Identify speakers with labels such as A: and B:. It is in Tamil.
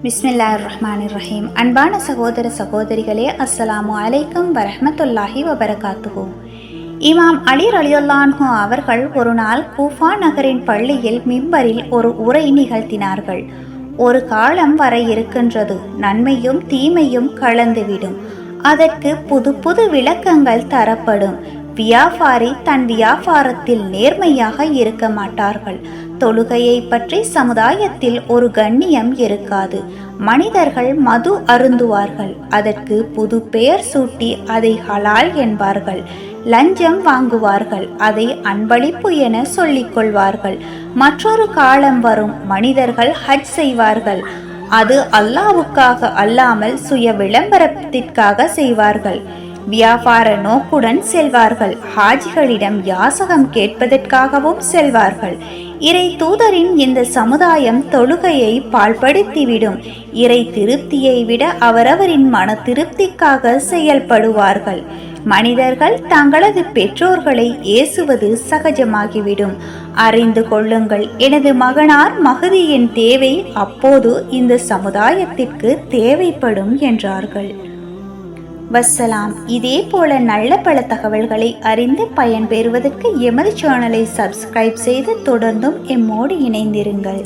A: பிஸ்மில்லா ரஹ்மான் ரஹீம் அன்பான சகோதர சகோதரிகளே அஸ்ஸலாமு அலைக்கும் வரஹமத்துல்லாஹி வபரகாத்துஹு. இமாம் அலி ரலியுல்லான்ஹு அவர்கள் ஒரு நாள் கூஃபா நகரின் பள்ளியில் மிம்பரில் ஒரு உரை நிகழ்த்தினார்கள். ஒரு காலம் வர இருக்கின்றது நன்மையும் தீமையும் கலந்துவிடும். அதற்கு புது புது விளக்கங்கள் தரப்படும். வியாபாரி தன் வியாபாரத்தில் நேர்மையாக இருக்க மாட்டார்கள். தொழுகையை பற்றி சமுதாயத்தில் ஒரு கண்ணியம் இருக்காது. மனிதர்கள் மது அருந்துவார்கள். அதற்கு புது பெயர் சூட்டி அதை ஹலால் என்பார்கள். லஞ்சம் வாங்குவார்கள். அதை அன்பளிப்பு என சொல்லிக்கொள்வார்கள். மற்றொரு காலம் வரும் மனிதர்கள் ஹஜ் செய்வார்கள். அது அல்லாவுக்காக அல்லாமல் சுய விளம்பரத்திற்காக செய்வார்கள். வியாபார நோக்குடன் செல்வார்கள். ஹாஜிகளிடம் யாசகம் கேட்பதற்காகவும் செல்வார்கள். இறை தூதரின் இந்த சமுதாயம் தொழுகையை பாழ்படுத்திவிடும். இறை திருப்தியை விட அவரவரின் மன திருப்திக்காக செயல்படுவார்கள். மனிதர்கள் தங்களது பெற்றோர்களை ஏசுவது சகஜமாகிவிடும். அறிந்து கொள்ளுங்கள் எனது மகனார் மகதியின் தேவை அப்போது இந்த சமுதாயத்திற்கு தேவைப்படும் என்றார்கள். வசலாம். இதே போல நல்ல பல தகவல்களை அறிந்து பயன்பெறுவதற்கு எமது சேனலை சப்ஸ்கிரைப் செய்து தொடர்ந்தும் எம்மோடு இணைந்திருங்கள்.